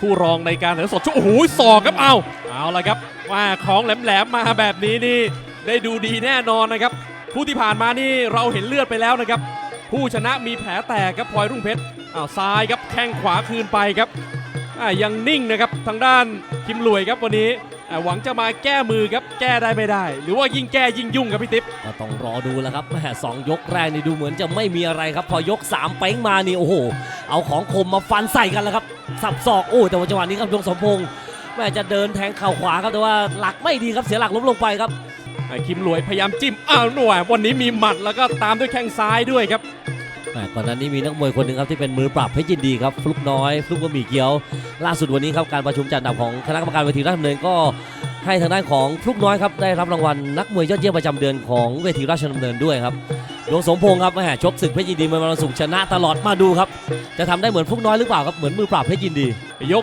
คู่รองในการถ่ายทอสดช่วงโอ้โหสอกครับเอาเอาละครับว่าของแหลมๆมาแบบนี้นี่ได้ดูดีแน่นอนนะครับคู่ที่ผ่านมานี่เราเห็นเลือดไปแล้วนะครับ ผู้ชนะมีแผลแตกครับพลอยรุ่งเพชรอ้าวซ้ายครับแข้งขวาคืนไปครับ ยังนิ่งนะครับทางด้านคิมหลวยครับวันนี้อ่าหวังจะมาแก้มือครับแก้ได้ไม่ได้ หรือว่ายิ่งแก้ยิ่งยุ่งครับพี่ติ๊บก็ต้องรอดูแล้วครับแหม่สองยกแรกนี่ดูเหมือนจะไม่มีอะไรครับ พอยก3เป้งมานี่โอ้โหเอาของคมมาฟันใส่กันแล้วครับสับศอกโอ้แต่ว่าจังหวะนี้ครับดวงสมพงษ์แม่จะเดินแทงเข่าขวาครับแต่ว่าหลักไม่ดีครับเสียหลักล้มลงไปครับไอ้คิมหลวยพยายามจิ้มอ้าวหน่วยวันนี้มีหมัดแล้วก็ตามด้วยแข้งซ้ายด้วยครับแหม่ ก่อนหน้านี้มีนักมวยคนหนึ่งครับที่เป็นมือปราบเพชรยินดีครับฟลุกน้อยฟลุกบะหมี่เกี๊ยวล่าสุดวันนี้ครับการประชุมจัดอันดับของคณะกรรมการเวทีราชดำเนินก็ให้ทางด้านของฟลุกน้อยครับได้รับรางวัลนักมวยยอดเยี่ยมประจำเดือนของเวทีราชดำเนินด้วยครับดวงสมพงศ์ครับแหมชกศึกเพชรยินดีมวยวันศุกร์ชนะตลอดมาดูครับจะทำได้เหมือนฟลุกน้อยหรือเปล่าครับเหมือนมือปราบเพชรยินดี